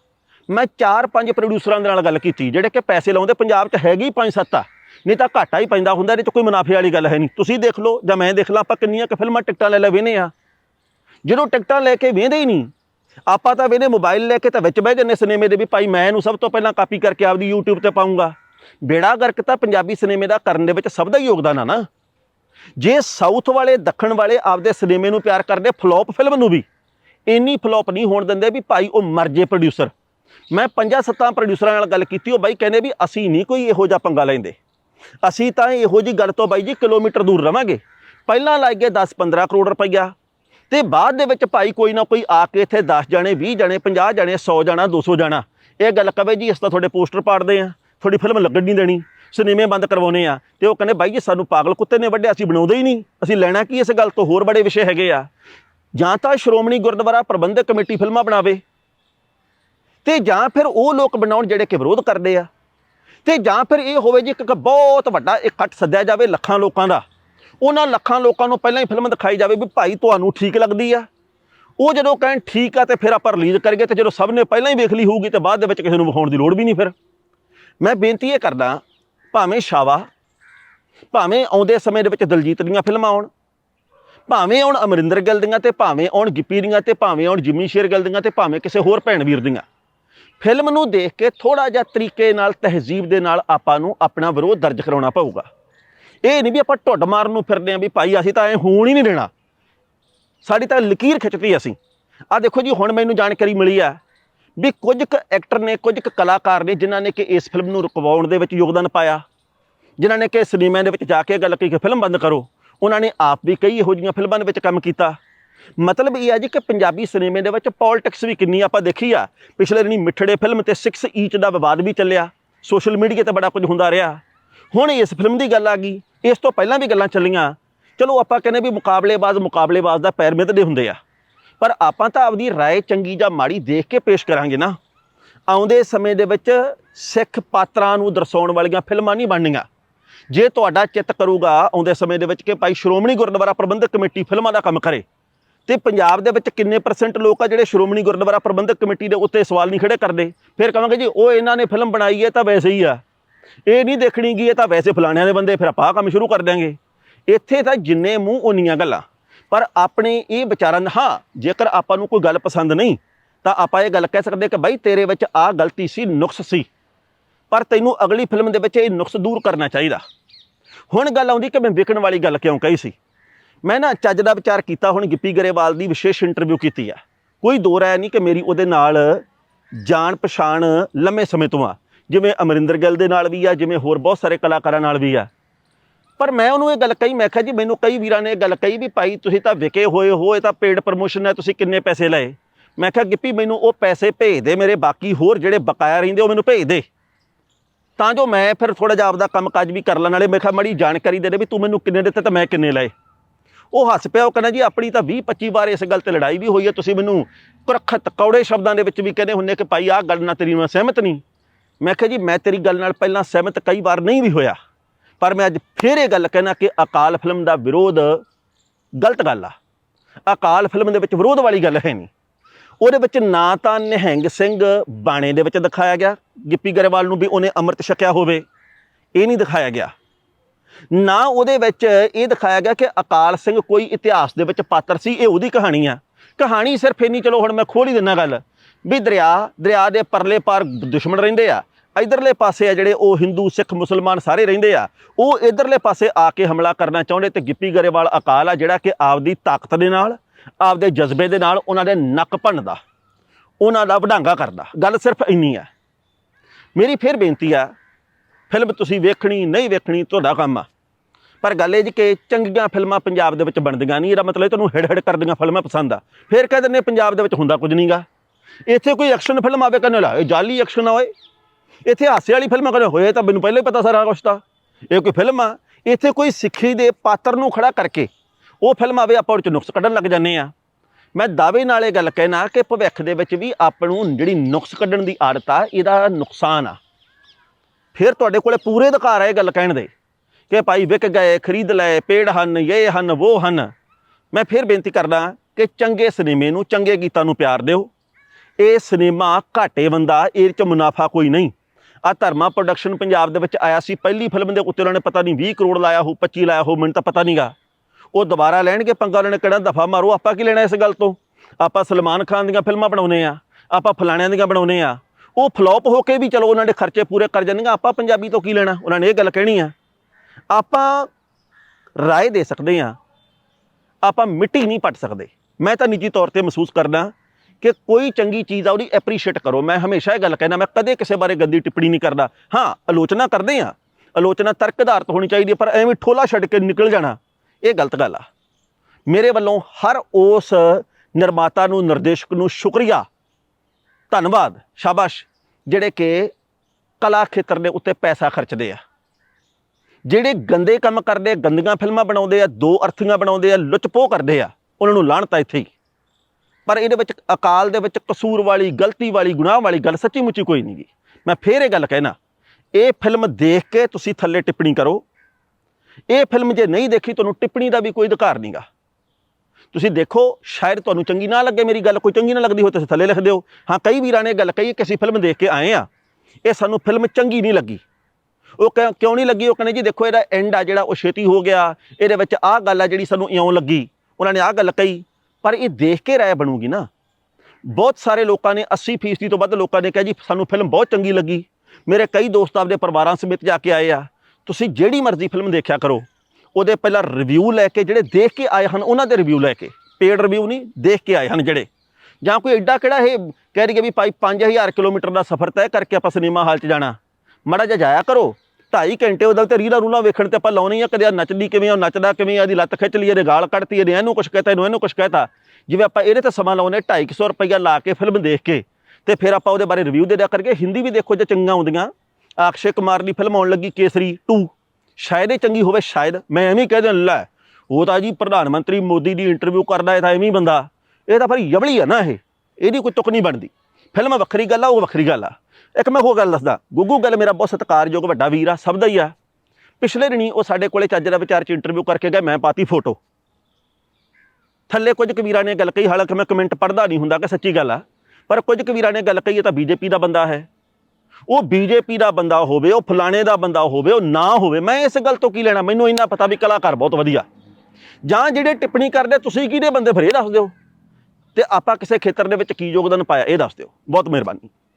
ਮੈਂ 4-5 ਪ੍ਰੋਡਿਊਸਰਾਂ ਦੇ ਨਾਲ ਗੱਲ ਕੀਤੀ, ਜਿਹੜੇ ਕਿ ਪੈਸੇ ਲਾਉਂਦੇ, ਪੰਜਾਬ 'ਚ ਹੈਗੀ ਹੀ 5-7 ਆ, ਨਹੀਂ ਤਾਂ ਘਾਟਾ ਹੀ ਪੈਂਦਾ ਹੁੰਦਾ, ਇਹਦੇ 'ਚ ਕੋਈ ਮੁਨਾਫੇ ਵਾਲੀ ਗੱਲ ਹੈ ਨਹੀਂ। ਤੁਸੀਂ ਦੇਖ ਲਓ ਜਾਂ ਮੈਂ ਦੇਖ ਲਾਂ, ਆਪਾਂ ਕਿੰਨੀਆਂ ਕੁ ਫਿਲਮਾਂ ਟਿਕਟਾਂ ਲੈ ਲੈ ਵੇਨੇ ਆ। ਜਦੋਂ ਟਿਕਟਾਂ ਲੈ ਕੇ ਵੇਂਦੇ ਹੀ ਨਹੀਂ। ਆਪਾਂ ਤਾਂ ਵੇਨੇ ਮੋਬਾਈਲ ਲੈ ਕੇ ਤਾਂ ਵਿੱਚ ਬਹਿ ਜੰਨੇ ਸਿਨੇਮੇ ਦੇ ਵੀ ਭਾਈ ਮੈਂ ਇਹਨੂੰ ਸਭ ਤੋਂ ਪਹਿਲਾਂ ਕਾਪੀ ਕਰਕੇ ਆਪਦੀ YouTube ਤੇ ਪਾਉਂਗਾ ਬੇੜਾ ਗਰਕ ਤਾਂ ਪੰਜਾਬੀ ਸਿਨੇਮੇ ਦਾ ਕਰਨ ਦੇ ਵਿੱਚ ਸਭ ਦਾ ਯੋਗਦਾਨ ਆ ਨਾ। ਜੇ ਸਾਊਥ ਵਾਲੇ, ਦੱਖਣ ਵਾਲੇ ਆਪਦੇ ਸਿਨੇਮੇ ਨੂੰ ਪਿਆਰ ਕਰਦੇ ਫਲੋਪ ਫਿਲਮ ਨੂੰ ਵੀ, ਇੰਨੀ ਫਲੋਪ ਨਹੀਂ ਹੋਣ ਦਿੰਦੇ ਵੀ ਭਾਈ ਉਹ ਮਰ ਜੇ ਪ੍ਰੋਡਿਊਸਰ ਮੈਂ ਪੰਜਾਂ ਸੱਤਾਂ ਪ੍ਰੋਡਿਊਸਰਾਂ ਨਾਲ ਗੱਲ ਕੀਤੀ, ਉਹ ਬਾਈ ਕਹਿੰਦੇ ਵੀ ਅਸੀਂ ਨਹੀਂ ਕੋਈ ਇਹੋ ਜਿਹਾ ਪੰਗਾ ਲੈਂਦੇ। ਅਸੀਂ ਤਾਂ ਇਹੋ ਜੀ ਗੱਲ ਤੋਂ ਬਾਈ ਜੀ ਕਿਲੋਮੀਟਰ ਦੂਰ ਰਵਾਂਗੇ। ਪਹਿਲਾਂ ਲੱਗ ਗਏ 10-15 ਕਰੋੜ ਰੁਪਈਆ। ਤੇ ਬਾਅਦ ਦੇ ਵਿੱਚ ਭਾਈ ਕੋਈ ਨਾ ਕੋਈ ਆ ਕੇ ਇੱਥੇ 10 ਜਣੇ 20 ਜਣੇ 50 ਜਣੇ 100 ਜਣਾ 200 ਜਣਾ। ਇਹ ਗੱਲ ਕਵੇ ਜੀ, ਅਸੀਂ ਤਾਂ ਤੁਹਾਡੇ ਪੋਸਟਰ ਪਾੜਦੇ ਆ ਤੁਹਾਡੀ ਫਿਲਮ ਲੱਗਣ ਨਹੀਂ ਦੇਣੀ। ਸਿਨੇਮੇ ਬੰਦ ਕਰਵਾਉਨੇ ਆ। ਤੇ ਉਹ ਕਹਿੰਦੇ, ਬਾਈ ਜੀ, ਸਾਨੂੰ ਪਾਗਲ ਕੁੱਤੇ ਨੇ ਵੱਢਿਆ, ਅਸੀਂ ਬਣਾਉਂਦੇ ਹੀ ਨਹੀਂ। ਅਸੀਂ ਲੈਣਾ ਕੀ ਇਸ ਗੱਲ ਤੋਂ? ਹੋਰ ਬੜੇ ਵਿਸ਼ੇ ਹੈਗੇ ਆ। ਜਾਂ ਤਾਂ ਸ਼੍ਰੋਮਣੀ ਗੁਰਦੁਆਰਾ ਪ੍ਰਬੰਧਕ ਕਮੇਟੀ ਫਿਲਮਾਂ ਬਣਾਵੇ। ਤੇ ਜਾਂ ਫਿਰ ਉਹ ਲੋਕ ਬਣਾਉਣ ਜਿਹੜੇ ਕਿ ਵਿਰੋਧ ਕਰਦੇ ਆ। ਤੇ ਜਾਂ ਫਿਰ ਇਹ ਹੋਵੇ ਜੀ ਇੱਕ ਬਹੁਤ ਵੱਡਾ ਇਕੱਠ ਸੱਦਿਆ ਜਾਵੇ ਲੱਖਾਂ ਲੋਕਾਂ ਦਾ। ਉਹਨਾਂ ਲੱਖਾਂ ਲੋਕਾਂ ਨੂੰ ਪਹਿਲਾਂ ਹੀ ਫਿਲਮ ਦਿਖਾਈ ਜਾਵੇ ਵੀ ਭਾਈ ਤੁਹਾਨੂੰ ਠੀਕ ਲੱਗਦੀ ਆ। ਉਹ ਜਦੋਂ ਕਹਿਣ ਠੀਕ ਆ ਤੇ ਫਿਰ ਆਪਾਂ ਰਿਲੀਜ਼ ਕਰੀਏ ਤੇ ਜਦੋਂ ਸਭ ਨੇ ਪਹਿਲਾਂ ਹੀ ਵੇਖ ਲਈ ਹੋਊਗੀ ਤੇ ਬਾਅਦ ਦੇ ਵਿੱਚ ਕਿਸੇ ਨੂੰ ਵਿਖਾਉਣ ਦੀ ਲੋੜ ਵੀ ਨਹੀਂ ਫਿਰ। ਮੈਂ ਬੇਨਤੀ ਇਹ ਕਰਦਾ ਭਾਵੇਂ ਸ਼ਾਵਾ, ਭਾਵੇਂ ਆਉਂਦੇ ਸਮੇਂ ਦੇ ਵਿੱਚ ਦਲਜੀਤ ਦੀਆਂ ਫਿਲਮਾਂ ਆਉਣ, ਭਾਵੇਂ ਆਉਣ ਅਮਰਿੰਦਰ ਗਿੱਲ ਦੀਆਂ ਤੇ ਭਾਵੇਂ ਆਉਣ ਗਿੱਪੀ ਦੀਆਂ ਤੇ ਭਾਵੇਂ ਆਉਣ ਜਿਮੀ ਸ਼ੇਰਗਿੱਲ ਦੀਆਂ ਤੇ ਭਾਵੇਂ ਕਿਸੇ ਹੋਰ ਭੈਣ ਵੀਰ ਦੀਆਂ। ਫਿਲਮ ਨੂੰ ਦੇਖ ਕੇ ਥੋੜਾ ਜਿਹਾ ਤਰੀਕੇ ਨਾਲ, ਤਹਿਜ਼ੀਬ ਦੇ ਨਾਲ ਆਪਾਂ ਨੂੰ ਆਪਣਾ ਵਿਰੋਧ ਦਰਜ ਕਰਾਉਣਾ ਪਊਗਾ। ਇਹ ਨਹੀਂ ਵੀ ਆਪਾਂ ਢੁੱਡ ਮਾਰਨ ਨੂੰ ਫਿਰਦੇ ਆਂ ਵੀ ਭਾਈ ਅਸੀਂ ਤਾਂ ਐ ਹੋਣ ਹੀ ਨਹੀਂ ਦੇਣਾ। ਸਾਡੀ ਤਾਂ ਲਕੀਰ ਖਿੱਚਦੀ ਅਸੀਂ। ਆ ਦੇਖੋ ਜੀ, ਹੁਣ ਮੈਨੂੰ ਜਾਣਕਾਰੀ ਮਿਲੀ ਆ ਵੀ ਕੁਝ ਕੁ ਐਕਟਰ ਨੇ, ਕੁਝ ਕੁ ਕਲਾਕਾਰ ਨੇ ਜਿਨ੍ਹਾਂ ਨੇ ਕਿ ਇਸ ਫਿਲਮ ਨੂੰ ਰੁਕਵਾਉਣ ਦੇ ਵਿੱਚ ਯੋਗਦਾਨ ਪਾਇਆ। ਜਿਨ੍ਹਾਂ ਨੇ ਕਿ ਸਿਨੇਮਾ ਦੇ ਵਿੱਚ ਜਾ ਕੇ ਗੱਲ ਕੀਤੀ ਕਿ ਫਿਲਮ ਬੰਦ ਕਰੋ। ਉਹਨਾਂ ਨੇ ਆਪ ਵੀ ਕਈ ਇਹੋ ਜਿਹੀਆਂ ਫਿਲਮਾਂ ਦੇ ਵਿੱਚ ਕੰਮ ਕੀਤਾ। ਮਤਲਬ ਇਹ ਹੈ ਜੀ ਕਿ ਪੰਜਾਬੀ ਸਿਨੇਮੇ ਦੇ ਵਿੱਚ ਪੋਲਿਟਿਕਸ ਵੀ ਕਿੰਨੀ ਆਪਾਂ ਦੇਖੀ ਆ। ਪਿਛਲੇ ਦਿਨੀ ਮਿੱਠੜੇ ਫਿਲਮ ਤੇ 6 ਈਚ ਦਾ ਵਿਵਾਦ ਵੀ ਚੱਲਿਆ। ਸੋਸ਼ਲ ਮੀਡੀਆ ਤੇ ਬੜਾ ਕੁਝ ਹੁੰਦਾ ਰਿਹਾ। ਹੁਣ ਇਸ ਫਿਲਮ ਦੀ ਗੱਲ ਆ ਗਈ। ਇਸ ਤੋਂ ਪਹਿਲਾਂ ਵੀ ਗੱਲਾਂ ਚੱਲੀਆਂ ਚਲੋ ਆਪਾਂ ਕਹਿੰਦੇ ਵੀ ਮੁਕਾਬਲੇਬਾਜ਼ ਮੁਕਾਬਲੇਬਾਜ਼ ਦਾ ਪੈਰ ਮਿੱਧਦੇ ਹੁੰਦੇ ਆ ਪਰ ਆਪਾਂ ਤਾਂ ਆਪਦੀ رائے ਚੰਗੀ ਜਾਂ ਮਾੜੀ ਦੇਖ ਕੇ ਪੇਸ਼ ਕਰਾਂਗੇ ਨਾ ਆਉਂਦੇ ਸਮੇਂ ਦੇ ਵਿੱਚ ਸਿੱਖ ਪਾਤਰਾਂ ਨੂੰ ਦਰਸਾਉਣ ਵਾਲੀਆਂ ਫਿਲਮਾਂ ਨਹੀਂ ਬਣਨੀਆਂ ਜੇ ਤੁਹਾਡਾ ਚਿੱਤ ਕਰੂਗਾ ਆਉਂਦੇ ਸਮੇਂ ਦੇ ਵਿੱਚ ਕਿ ਭਾਈ ਸ਼੍ਰੋਮਣੀ ਗੁਰਦੁਆਰਾ ਪ੍ਰਬੰਧਕ ਕਮੇਟੀ ਫਿਲਮਾਂ ਦਾ ਕੰਮ ਕਰੇ ਤੇ ਪੰਜਾਬ ਦੇ ਵਿੱਚ ਕਿੰਨੇ ਪਰਸੈਂਟ ਲੋਕ ਆ ਜਿਹੜੇ ਸ਼੍ਰੋਮਣੀ ਗੁਰਦੁਆਰਾ ਪ੍ਰਬੰਧਕ ਕਮੇਟੀ ਦੇ ਉੱਤੇ ਸਵਾਲ ਨਹੀਂ ਖੜੇ ਕਰਦੇ ਫਿਰ ਕਹਾਂਗੇ ਜੀ ਉਹ ਇਹਨਾਂ ਨੇ ਫਿਲਮ ਬਣਾਈ ਹੈ ਤਾਂ ਵੈਸੇ ਹੀ ਆ ਇਹ ਨਹੀਂ ਦੇਖਣੀ ਗੀ ਇਹ ਤਾਂ ਵੈਸੇ ਫਲਾਣਿਆਂ ਦੇ ਬੰਦੇ, ਫਿਰ ਆਪਾਂ ਆਹ ਕੰਮ ਸ਼ੁਰੂ ਕਰ ਦਿਆਂਗੇ। ਇੱਥੇ ਤਾਂ ਜਿੰਨੇ ਮੂੰਹ ਉਨੀਆਂ ਗੱਲਾਂ। ਪਰ ਆਪਣੇ ਇਹ ਵਿਚਾਰਾਂ ਹਾਂ, ਜੇਕਰ ਆਪਾਂ ਨੂੰ ਕੋਈ ਗੱਲ ਪਸੰਦ ਨਹੀਂ, ਤਾਂ ਆਪਾਂ ਇਹ ਗੱਲ ਕਹਿ ਸਕਦੇ ਕਿ ਬਾਈ ਤੇਰੇ ਵਿੱਚ ਆਹ ਗਲਤੀ ਸੀ, ਨੁਕਸ ਸੀ। ਪਰ ਤੈਨੂੰ ਅਗਲੀ ਫਿਲਮ ਦੇ ਵਿੱਚ ਇਹ ਨੁਕਸ ਦੂਰ ਕਰਨਾ ਚਾਹੀਦਾ। ਹੁਣ ਗੱਲ ਆਉਂਦੀ ਕਿ ਮੈਂ ਵਿਕਣ ਵਾਲੀ ਗੱਲ ਕਿਉਂ ਕਹੀ ਸੀ? ਮੈਂ ਨਾ ਚੱਜ ਦਾ ਵਿਚਾਰ ਕੀਤਾ, ਹੁਣ ਗਿੱਪੀ ਗਰੇਵਾਲ ਦੀ ਵਿਸ਼ੇਸ਼ ਇੰਟਰਵਿਊ ਕੀਤੀ ਆ। ਕੋਈ ਦੋ ਰਾਏ ਨਹੀਂ ਕਿ ਮੇਰੀ ਉਹਦੇ ਨਾਲ ਜਾਣ ਪਛਾਣ ਲੰਮੇ ਸਮੇਂ ਤੋਂ ਆ। ਜਿਵੇਂ ਅਮਰਿੰਦਰ ਗਿੱਲ ਦੇ ਨਾਲ ਵੀ ਆ, ਜਿਵੇਂ ਹੋਰ ਬਹੁਤ ਸਾਰੇ ਕਲਾਕਾਰਾਂ ਨਾਲ ਵੀ ਆ। ਪਰ ਮੈਂ ਉਹਨੂੰ ਇਹ ਗੱਲ ਕਹੀ, ਮੈਂ ਕਿਹਾ ਜੀ ਮੈਨੂੰ ਕਈ ਵੀਰਾਂ ਨੇ ਇਹ ਗੱਲ ਕਹੀ ਵੀ ਭਾਈ ਤੁਸੀਂ ਤਾਂ ਵਿਕੇ ਹੋਏ ਹੋ, ਇਹ ਤਾਂ ਪੇਡ ਪ੍ਰਮੋਸ਼ਨ ਹੈ, ਤੁਸੀਂ ਕਿੰਨੇ ਪੈਸੇ ਲਏ? ਮੈਂ ਕਿਹਾ ਗਿੱਪੀ ਮੈਨੂੰ ਉਹ ਪੈਸੇ ਭੇਜ ਦੇ ਮੇਰੇ ਬਾਕੀ ਹੋਰ ਜਿਹੜੇ ਬਕਾਇਆ ਰਹਿੰਦੇ ਉਹ ਮੈਨੂੰ ਭੇਜ ਦੇ। ਤਾਂ ਜੋ ਮੈਂ ਫਿਰ ਥੋੜਾ ਜਿਹਾ ਆਪਦਾ ਕੰਮਕਾਜ ਵੀ ਕਰ ਲੈਣ ਵਾਲੇ ਮੈਂ ਕਿਹਾ ਮੜੀ ਜਾਣਕਾਰੀ ਦੇ ਦੇ ਵੀ ਤੂੰ ਮੈਨੂੰ ਕਿੰਨੇ ਦਿੱਤੇ ਤੇ ਮੈਂ ਕਿੰਨੇ ਲਏ। ਉਹ ਹੱਸ ਪਿਆ, ਉਹ ਕਹਿੰਦਾ ਜੀ ਆਪਣੀ ਤਾਂ 20 25 ਵਾਰ ਇਸ ਗੱਲ ਤੇ ਲੜਾਈ ਵੀ ਹੋਈ ਹੈ ਤੁਸੀਂ ਮੈਨੂੰ ਕੁਰਖਤ ਕੌੜੇ ਸ਼ਬਦਾਂ ਦੇ ਵਿੱਚ ਵੀ ਕਹਿੰਦੇ ਹੁੰਦੇ ਕਿ ਭਾਈ ਆਹ ਗੱਲ ਨਾਲ ਤੇਰੀ ਮੈਂ ਸਹਿਮਤ ਨਹੀਂ। ਮੈਂ ਕਿਹਾ ਜੀ, ਮੈਂ ਤੇਰੀ ਗੱਲ ਨਾਲ ਪਹਿਲਾਂ ਸਹਿਮਤ ਕਈ ਵਾਰ ਨਹੀਂ ਵੀ ਹੋਇਆ। ਪਰ ਮੈਂ ਅੱਜ ਫੇਰ ਇਹ ਗੱਲ ਕਹਿਣਾ ਕਿ ਅਕਾਲ ਫਿਲਮ ਦਾ ਵਿਰੋਧ ਗਲਤ ਗੱਲ ਆ। ਅਕਾਲ ਫਿਲਮ ਦੇ ਵਿੱਚ ਵਿਰੋਧ ਵਾਲੀ ਗੱਲ ਹੈ ਨਹੀਂ। ਉਹਦੇ ਵਿੱਚ ਨਾ ਤਾਂ ਨਿਹੰਗ ਸਿੰਘ ਬਾਣੇ ਦੇ ਵਿੱਚ ਦਿਖਾਇਆ ਗਿਆ, ਗਿੱਪੀ ਗਰੇਵਾਲ ਨੂੰ ਵੀ ਉਹਨੇ ਅੰਮ੍ਰਿਤ ਛਕਿਆ ਹੋਵੇ, ਇਹ ਨਹੀਂ ਦਿਖਾਇਆ ਗਿਆ। ਨਾ ਉਹਦੇ ਵਿੱਚ ਇਹ ਦਿਖਾਇਆ ਗਿਆ ਕਿ ਅਕਾਲ ਸਿੰਘ ਕੋਈ ਇਤਿਹਾਸ ਦੇ ਵਿੱਚ ਪਾਤਰ ਸੀ, ਇਹ ਉਹਦੀ ਕਹਾਣੀ ਆ। ਕਹਾਣੀ ਸਿਰਫ ਇੰਨੀ, ਚਲੋ ਹੁਣ ਮੈਂ ਖੋਲ ਹੀ ਦਿੰਨਾ ਗੱਲ ਵੀ ਦਰਿਆ ਦਰਿਆ ਦੇ ਪਰਲੇ ਪਾਰ ਦੁਸ਼ਮਣ ਰਹਿੰਦੇ ਆ। ਇਧਰਲੇ ਪਾਸੇ ਆ ਜਿਹੜੇ ਉਹ ਹਿੰਦੂ, ਸਿੱਖ, ਮੁਸਲਮਾਨ ਸਾਰੇ ਰਹਿੰਦੇ ਆ। ਉਹ ਇਧਰਲੇ ਪਾਸੇ ਆ ਕੇ ਹਮਲਾ ਕਰਨਾ ਚਾਹੁੰਦੇ ਤੇ ਗਿੱਪੀ ਗਰੇਵਾਲ ਅਕਾਲ ਆ ਜਿਹੜਾ ਕਿ ਆਪਦੀ ਤਾਕਤ ਦੇ ਨਾਲ, ਆਪਦੇ ਜਜ਼ਬੇ ਦੇ ਨਾਲ ਉਹਨਾਂ ਦੇ ਨੱਕ ਭੰਨਦਾ, ਉਹਨਾਂ ਦਾ ਵਡਾਂਗਾ ਕਰਦਾ। ਗੱਲ ਸਿਰਫ ਇੰਨੀ ਆ। ਮੇਰੀ ਫਿਰ ਬੇਨਤੀ ਆ, ਫਿਲਮ ਤੁਸੀਂ ਵੇਖਣੀ, ਨਹੀਂ ਵੇਖਣੀ ਤੁਹਾਡਾ ਕੰਮ ਆ। ਪਰ ਗੱਲ ਇਹ ਜੀ ਕਿ ਚੰਗੀਆਂ ਫਿਲਮਾਂ ਪੰਜਾਬ ਦੇ ਵਿੱਚ ਬਣਦੀਆਂ ਨਹੀਂ, ਇਹਦਾ ਮਤਲਬ ਤੁਹਾਨੂੰ ਹਿੜ ਹਿੜ ਕਰਦੀਆਂ ਫਿਲਮਾਂ ਪਸੰਦ ਆ। ਫਿਰ ਕਹਿ ਦਿੰਦੇ ਪੰਜਾਬ ਦੇ ਵਿੱਚ ਹੁੰਦਾ ਕੁਝ ਨਹੀਂਗਾ ਇੱਥੇ ਕੋਈ ਐਕਸ਼ਨ ਫਿਲਮ ਆਵੇ ਕਹਿੰਦੇ ਲਾ ਇਹ ਜਾਲੀ ਐਕਸ਼ਨ ਆ ਓਏ। ਇੱਥੇ ਹਾਸੇ ਵਾਲੀ ਫਿਲਮਾਂ ਕਹਿੰਦੇ ਹੋਏ ਤਾਂ ਮੈਨੂੰ ਪਹਿਲਾਂ ਹੀ ਪਤਾ ਸਾਰਾ ਕੁਛ ਤਾਂ। ਇਹ ਕੋਈ ਫਿਲਮ ਆ? ਇੱਥੇ ਕੋਈ ਸਿੱਖੀ ਦੇ ਪਾਤਰ ਨੂੰ ਖੜਾ ਕਰਕੇ ਉਹ ਫਿਲਮ ਆਵੇ, ਆਪਾਂ ਉਹਦੇ ਚ ਨੁਕਸ ਕੱਢਣ ਲੱਗ ਜਾਂਦੇ ਆ ਮੈਂ ਦਾਅਵੇ ਨਾਲ ਇਹ ਗੱਲ ਕਹਿਣਾ ਕਿ ਭਵਿੱਖ ਦੇ ਵਿੱਚ ਵੀ ਆਪਾਂ ਨੂੰ ਜਿਹੜੀ ਨੁਕਸ ਕੱਢਣ ਦੀ ਆਦਤ ਆ, ਇਹਦਾ ਨੁਕਸਾਨ ਆ। ਫਿਰ ਤੁਹਾਡੇ ਕੋਲੇ ਪੂਰੇ ਅਧਿਕਾਰ ਆ ਇਹ ਗੱਲ ਕਹਿਣ ਦੇ ਕਿ ਭਾਈ ਵਿਕ ਗਏ, ਖਰੀਦ ਲਏ, ਪੇੜ ਹਨ ਇਹ ਹਨ ਉਹ ਹਨ। ਮੈਂ ਫਿਰ ਬੇਨਤੀ ਕਰਦਾ ਕਿ ਚੰਗੇ ਸਿਨੇਮੇ ਨੂੰ, ਚੰਗੇ ਗੀਤਾਂ ਨੂੰ ਪਿਆਰ ਦਿਓ। ਇਹ ਸਿਨੇਮਾ ਘਾਟੇ ਬੰਦਾ ਇਹਦੇ ਚ ਮੁਨਾਫਾ ਕੋਈ ਨਹੀਂ। ਆ ਧਰਮਾ ਪ੍ਰੋਡਕਸ਼ਨ ਪੰਜਾਬ ਦੇ ਵਿੱਚ ਆਇਆ ਸੀ, ਪਹਿਲੀ ਫਿਲਮ ਦੇ ਉੱਤੇ ਉਹਨਾਂ ਨੇ ਪਤਾ ਨਹੀਂ 20 ਕਰੋੜ ਲਾਇਆ ਹੋ 25 ਲਾਇਆ ਹੋ ਮੈਨੂੰ ਤਾਂ ਪਤਾ ਨਹੀਂਗਾ ਉਹ ਦੁਬਾਰਾ ਲੈਣਗੇ ਪੰਗਾ, ਉਹਨਾਂ ਨੇ ਕਿਹੜਾ ਦਫਾ ਮਾਰੋ, ਆਪਾਂ ਕੀ ਲੈਣਾ ਇਸ ਗੱਲ ਤੋਂ? ਆਪਾਂ ਸਲਮਾਨ ਖਾਨ ਦੀਆਂ ਫਿਲਮਾਂ ਬਣਾਉਨੇ ਆ ਆਪਾਂ ਫਲਾਣਿਆਂ ਦੀਆਂ ਬਣਾਉਨੇ ਆ ਉਹ ਫਲॉप ਹੋ ਕੇ ਵੀ ਚਲੋ ਉਹਨਾਂ ਦੇ ਖਰਚੇ ਪੂਰੇ ਕਰ ਜਾਂਦੀਆਂ ਆਪਾਂ ਪੰਜਾਬੀ ਤੋਂ ਕੀ ਲੈਣਾ? ਉਹਨਾਂ ਨੇ ਇਹ ਗੱਲ ਕਹਿਣੀ ਆ। ਆਪਾਂ ਰਾਏ ਦੇ ਸਕਦੇ ਆ ਆਪਾਂ ਮਿੱਟੀ ਨਹੀਂ ਪੱਟ ਸਕਦੇ। ਮੈਂ ਤਾਂ ਨਿੱਜੀ ਤੌਰ ਤੇ ਮਹਿਸੂਸ ਕਰਦਾ ਕਿ ਕੋਈ ਚੰਗੀ ਚੀਜ਼ ਆ, ਉਹਦੀ ਐਪਰੀਸ਼ੀਏਟ ਕਰੋ। ਮੈਂ ਹਮੇਸ਼ਾ ਇਹ ਗੱਲ ਕਹਿੰਦਾ, ਮੈਂ ਕਦੇ ਕਿਸੇ ਬਾਰੇ ਗੰਦੀ ਟਿੱਪਣੀ ਨਹੀਂ ਕਰਦਾ। ਹਾਂ, ਆਲੋਚਨਾ ਕਰਦੇ ਆ ਆਲੋਚਨਾ ਤਰਕ ਆਧਾਰਿਤ ਹੋਣੀ ਚਾਹੀਦੀ ਹੈ, ਪਰ ਐਵੇਂ ਠੋਲਾ ਛੱਡ ਕੇ ਨਿਕਲ ਜਾਣਾ, ਇਹ ਗਲਤ ਗੱਲ ਆ। ਮੇਰੇ ਵੱਲੋਂ ਹਰ ਉਸ ਨਿਰਮਾਤਾ ਨੂੰ, ਨਿਰਦੇਸ਼ਕ ਨੂੰ ਸ਼ੁਕਰੀਆ। ਧੰਨਵਾਦ, ਸ਼ਾਬਾਸ਼। ਜਿਹੜੇ ਕਿ ਕਲਾ ਖੇਤਰ ਦੇ ਉੱਤੇ ਪੈਸਾ ਖਰਚਦੇ ਆ। ਜਿਹੜੇ ਗੰਦੇ ਕੰਮ ਕਰਦੇ ਗੰਦੀਆਂ ਫਿਲਮਾਂ ਬਣਾਉਂਦੇ ਆ, ਦੋ ਅਰਥੀਆਂ ਬਣਾਉਂਦੇ ਆ, ਲੁੱਚਪੋਹ ਕਰਦੇ ਆ, ਉਹਨਾਂ ਨੂੰ ਲਾਹਣਤ ਇੱਥੇ ਹੀ। ਪਰ ਇਹਦੇ ਵਿੱਚ ਅਕਾਲ ਦੇ ਵਿੱਚ ਕਸੂਰ ਵਾਲੀ, ਗਲਤੀ ਵਾਲੀ, ਗੁਨਾਹ ਵਾਲੀ ਗੱਲ ਸੱਚੀ ਮੁੱਚੀ ਕੋਈ ਨਹੀਂ ਗੀ। ਮੈਂ ਫੇਰ ਇਹ ਗੱਲ ਕਹਿਣਾ, ਇਹ ਫਿਲਮ ਦੇਖ ਕੇ ਤੁਸੀਂ ਥੱਲੇ ਟਿੱਪਣੀ ਕਰੋ। ਇਹ ਫਿਲਮ ਜੇ ਨਹੀਂ ਦੇਖੀ, ਤੁਹਾਨੂੰ ਟਿੱਪਣੀ ਦਾ ਵੀ ਕੋਈ ਅਧਿਕਾਰ ਨਹੀਂਗਾ ਤੁਸੀਂ ਦੇਖੋ, ਸ਼ਾਇਦ ਤੁਹਾਨੂੰ ਚੰਗੀ ਨਾ ਲੱਗੇ ਮੇਰੀ ਗੱਲ, ਕੋਈ ਚੰਗੀ ਨਾ ਲੱਗਦੀ ਹੋ ਤੁਸੀਂ ਥੱਲੇ ਲਿਖ ਦਿਓ। ਹਾਂ, ਕਈ ਵੀਰਾਂ ਨੇ ਗੱਲ ਕਹੀ ਕਿ ਅਸੀਂ ਫਿਲਮ ਦੇਖ ਕੇ ਆਏ ਆ ਇਹ ਸਾਨੂੰ ਫਿਲਮ ਚੰਗੀ ਨਹੀਂ ਲੱਗੀ। ਉਹ ਕਿਉਂ ਕਿਉਂ ਨਹੀਂ ਲੱਗੀ? ਉਹ ਕਹਿੰਦੇ ਜੀ, ਦੇਖੋ ਇਹਦਾ ਐਂਡ ਆ ਜਿਹੜਾ, ਉਹ ਛੇਤੀ ਹੋ ਗਿਆ। ਇਹਦੇ ਵਿੱਚ ਆਹ ਗੱਲ ਆ ਜਿਹੜੀ ਸਾਨੂੰ ਇਉਂ ਲੱਗੀ। ਉਹਨਾਂ ਨੇ ਆਹ ਗੱਲ ਕਹੀ। ਪਰ ਇਹ ਦੇਖ ਕੇ ਰਾਏ ਬਣੂਗੀ ਨਾ। ਬਹੁਤ ਸਾਰੇ ਲੋਕਾਂ ਨੇ 80% ਤੋਂ ਵੱਧ ਲੋਕਾਂ ਨੇ ਕਿਹਾ ਜੀ, ਸਾਨੂੰ ਫਿਲਮ ਬਹੁਤ ਚੰਗੀ ਲੱਗੀ। ਮੇਰੇ ਕਈ ਦੋਸਤ ਆਪਦੇ ਪਰਿਵਾਰਾਂ ਸਮੇਤ ਜਾ ਕੇ ਆਏ ਆ। ਤੁਸੀਂ ਜਿਹੜੀ ਮਰਜ਼ੀ ਫਿਲਮ ਦੇਖਿਆ ਕਰੋ। ਉਹਦੇ ਪਹਿਲਾਂ ਰਿਵਿਊ ਲੈ ਕੇ ਜਿਹੜੇ ਦੇਖ ਕੇ ਆਏ ਹਨ, ਉਹਨਾਂ ਦੇ ਰਿਵਿਊ ਲੈ ਕੇ। ਪੇਡ ਰਿਵਿਊ ਨਹੀਂ, ਦੇਖ ਕੇ ਆਏ ਹਨ ਜਿਹੜੇ। ਜਾਂ ਕੋਈ ਐਡਾ ਕਿਹੜਾ ਇਹ ਕਹਿ ਰਹੀ ਵੀ ਭਾਈ 5000 ਕਿਲੋਮੀਟਰ ਦਾ ਸਫ਼ਰ ਤੈਅ ਕਰਕੇ ਆਪਾਂ ਸਿਨੇਮਾ ਹਾਲ 'ਚ ਜਾਣਾ। ਮੜਾ ਜਿਹਾ ਜਾਇਆ ਕਰੋ। 2.5 ਘੰਟੇ ਉਹਦੇ ਤੇ ਰੀਲਾ ਰੂਲਾ ਵੇਖਣ ਤੇ ਆਪਾਂ ਲਾਉਣੀ ਆ, ਕਦੇ ਆਹ ਨੱਚਦੀ ਕਿਵੇਂ ਆ, ਉਹ ਨੱਚਦਾ ਕਿਵੇਂ ਆ, ਇਹਦੀ ਲੱਤ ਖਿੱਚ ਲਈ ਇਹਦੇ ਗਾਲ ਕੱਢਤੀ, ਇਹਨੇ ਇਹਨੂੰ ਕੁਛ ਕਹਤਾ, ਇਹਨੂੰ ਇਹਨੂੰ ਕੁਛ ਕਹਤਾ। ਜਿਵੇਂ ਆਪਾਂ ਇਹਦੇ ਤੇ ਸਮਾਂ ਲਾਉਨੇ 250 ਰੁਪਈਆ ਲਾ ਕੇ ਫਿਲਮ ਦੇਖ ਕੇ, ਤੇ ਫਿਰ ਆਪਾਂ ਉਹਦੇ ਬਾਰੇ ਰਿਵਿਊ ਦੇ ਦਿਆ ਕਰਕੇ ਹਿੰਦੀ ਵੀ ਦੇਖੋ ਜੇ ਚੰਗਾ ਆਉਂਦੀਆਂ, ਅਕਸ਼ੇ ਕੁਮਾਰ ਦੀ ਫਿਲਮ ਆਉਣ ਲੱਗੀ ਕੇਸਰੀ 2 ਸ਼ਾਇਦ ਇਹ ਚੰਗੀ ਹੋਵੇ, ਸ਼ਾਇਦ, ਮੈਂ ਐਵੇਂ ਕਹਿ ਦਿਆਂ, ਲੈ, ਉਹ ਤਾਂ ਜੀ ਪ੍ਰਧਾਨ ਮੰਤਰੀ ਮੋਦੀ ਦੀ ਇੰਟਰਵਿਊ ਕਰਦਾ ਇਹ ਤਾਂ ਐਵੇਂ ਬੰਦਾ। ਇਹ ਤਾਂ ਫਿਰ ਯਬਲੀ ਆ ਨਾ ਇਹ, ਇਹਦੀ ਕੋਈ ਤੁਕ ਨਹੀਂ ਬਣਦੀ। ਫਿਲਮ ਵੱਖਰੀ ਗੱਲ ਆ, ਉਹ ਵੱਖਰੀ ਗੱਲ ਆ। ਇੱਕ ਮੈਂ ਹੋਰ ਗੱਲ ਦੱਸਦਾ, ਗੁੱਗੂ ਗੱਲ ਮੇਰਾ ਬਹੁਤ ਸਤਿਕਾਰਯੋਗ ਵੱਡਾ ਵੀਰ ਆ, ਸਭ ਦਾ ਹੀ ਆ। ਪਿਛਲੇ ਦਿਨੀ ਉਹ ਸਾਡੇ ਕੋਲੇ ਚੱਜ ਦਾ ਵਿਚਾਰ ਚ ਇੰਟਰਵਿਊ ਕਰਕੇ ਗਿਆ ਮੈਂ ਪਾਤੀ ਫੋਟੋ ਥੱਲੇ ਕੁਝ ਕਬੀਰਾਂ ਨੇ ਗੱਲ ਕਹੀ, ਹਾਲਾਂਕਿ ਮੈਂ ਕਮੈਂਟ ਪੜ੍ਹਦਾ ਨਹੀਂ ਹੁੰਦਾ, ਕਿ ਸੱਚੀ ਗੱਲ ਆ। ਪਰ ਕੁਝ ਕਬੀਰਾਂ ਨੇ ਗੱਲ ਕਹੀ, ਇਹ ਤਾਂ ਬੀਜੇਪੀ ਦਾ ਬੰਦਾ ਹੈ। ਉਹ ਬੀਜੇਪੀ ਦਾ ਬੰਦਾ ਹੋਵੇ, ਉਹ ਫਲਾਣੇ ਦਾ ਬੰਦਾ ਹੋਵੇ, ਉਹ ਨਾ ਹੋਵੇ, ਮੈਂ ਇਸ ਗੱਲ ਤੋਂ ਕੀ ਲੈਣਾ? ਮੈਨੂੰ ਇੰਨਾ ਪਤਾ ਵੀ ਕਲਾਕਾਰ ਬਹੁਤ ਵਧੀਆ। ਜਾਂ ਜਿਹੜੇ ਟਿੱਪਣੀ ਕਰਦੇ, ਤੁਸੀਂ ਕਿਹਦੇ ਬੰਦੇ ਫਿਰ ਇਹ ਦੱਸ ਦਿਓ? ਤੇ ਆਪਾਂ ਕਿਸੇ ਖੇਤਰ ਦੇ ਵਿੱਚ ਕੀ ਯੋਗਦਾਨ ਪਾਇਆ, ਇਹ ਦੱਸ ਦਿਓ। ਬਹੁਤ ਮਿਹਰਬਾਨੀ।